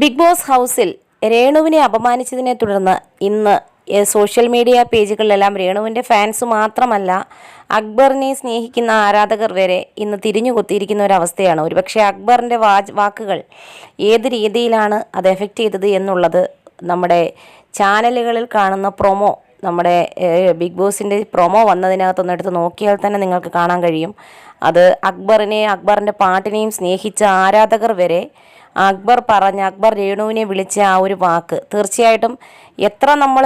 Big boss ഹൗസിൽ രേണുവിനെ അപമാനിച്ചതിനെ തുടർന്ന് ഇന്ന് സോഷ്യൽ മീഡിയ പേജുകളിലെല്ലാം രേണുവിന്റെ ഫാൻസ് മാത്രമല്ല അക്ബറിനെ സ്നേഹിക്കുന്ന ആരാധകർ വരെ ഇന്ന് തിരിഞ്ഞു കൊത്തിയിരിക്കുന്ന ഒരവസ്ഥയാണ്. ഒരുപക്ഷെ അക്ബറിന്റെ വാ വാക്കുകൾ ഏത് രീതിയിലാണ് അത് എഫക്റ്റ് ചെയ്തത് എന്നുള്ളത് നമ്മുടെ ചാനലുകളിൽ കാണുന്ന പ്രൊമോ നമ്മുടെ ബിഗ് ബോസിന്റെ പ്രൊമോ വന്നതിനകത്തൊന്ന് എടുത്ത് നോക്കിയാൽ തന്നെ നിങ്ങൾക്ക് കാണാൻ കഴിയും. അത് അക്ബറിനെ അക്ബറിന്റെ പാട്ടിനെയും സ്നേഹിച്ച ആരാധകർ വരെ അക്ബർ പറഞ്ഞ അക്ബർ രേണുവിനെ വിളിച്ച ആ ഒരു വാക്ക്. തീർച്ചയായിട്ടും എത്ര നമ്മൾ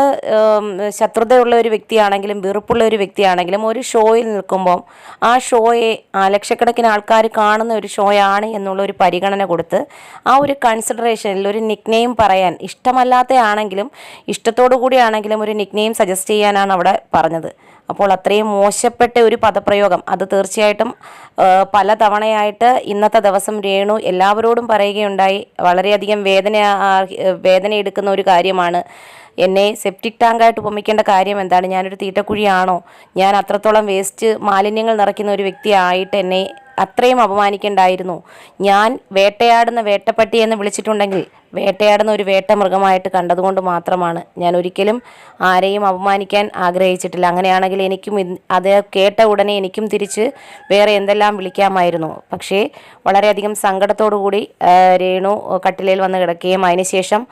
ശത്രുതയുള്ള ഒരു വ്യക്തിയാണെങ്കിലും വെറുപ്പുള്ള ഒരു വ്യക്തിയാണെങ്കിലും ഒരു ഷോയിൽ നിൽക്കുമ്പോൾ ആ ഷോയെ ലക്ഷക്കണക്കിന് ആൾക്കാർ കാണുന്ന ഒരു ഷോയാണ് എന്നുള്ള ഒരു പരിഗണന കൊടുത്ത് ആ ഒരു കൺസിഡറേഷനിൽ ഒരു നിക്നെയിം പറയാൻ ഇഷ്ടമല്ലാത്ത ആണെങ്കിലും ഇഷ്ടത്തോടു കൂടിയാണെങ്കിലും ഒരു നിക്നെയിം സജസ്റ്റ് ചെയ്യാനാണ് അവിടെ പറഞ്ഞത്. അപ്പോൾ അത്രയും മോശപ്പെട്ട ഒരു പദപ്രയോഗം. അത് തീർച്ചയായിട്ടും പല തവണയായിട്ട് ഇന്നത്തെ ദിവസം രേണു എല്ലാവരോടും പറയുകയുണ്ടായി. വളരെയധികം വേദന വേദന എടുക്കുന്ന ഒരു കാര്യമാണ്. എന്നെ സെപ്റ്റിക് ടാങ്കായിട്ട് ഉപമിക്കേണ്ട കാര്യം എന്താണ്? ഞാനൊരു തീറ്റക്കുഴിയാണോ? ഞാൻ അത്രത്തോളം വേസ്റ്റ് മാലിന്യങ്ങൾ നിറയ്ക്കുന്ന ഒരു വ്യക്തിയായിട്ട് എന്നെ അത്രയും അപമാനിക്കേണ്ടായിരുന്നു. ഞാൻ വേട്ടയാടുന്ന വേട്ടപ്പട്ടി എന്ന് വിളിച്ചിട്ടുണ്ടെങ്കിൽ വേട്ടയാടുന്ന ഒരു വേട്ട മൃഗമായിട്ട് കണ്ടതുകൊണ്ട് മാത്രമാണ് ഞാൻ ഒരിക്കലും ആരെയും അപമാനിക്കാൻ ആഗ്രഹിച്ചിട്ടില്ല. അങ്ങനെയാണെങ്കിൽ എനിക്കും അത് കേട്ട ഉടനെ എനിക്കും തിരിച്ച് വേറെ എന്തെല്ലാം വിളിക്കാമായിരുന്നു. പക്ഷേ വളരെയധികം കൂടി രേണു കട്ടിലയിൽ വന്ന് കിടക്കുകയും അതിനുശേഷം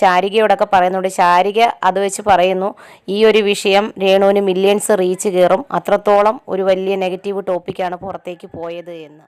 ശാരികയോടൊക്കെ പറയുന്നുണ്ട് ശാരിക അത് വെച്ച് പറയുന്നു ഈ ഒരു വിഷയം രേണുവിന് മില്യൺസ് റീച്ച് കയറും അത്രത്തോളം ഒരു വലിയ നെഗറ്റീവ് ടോപ്പിക്കാണ് പുറത്തേക്ക് പോയത് എന്ന്.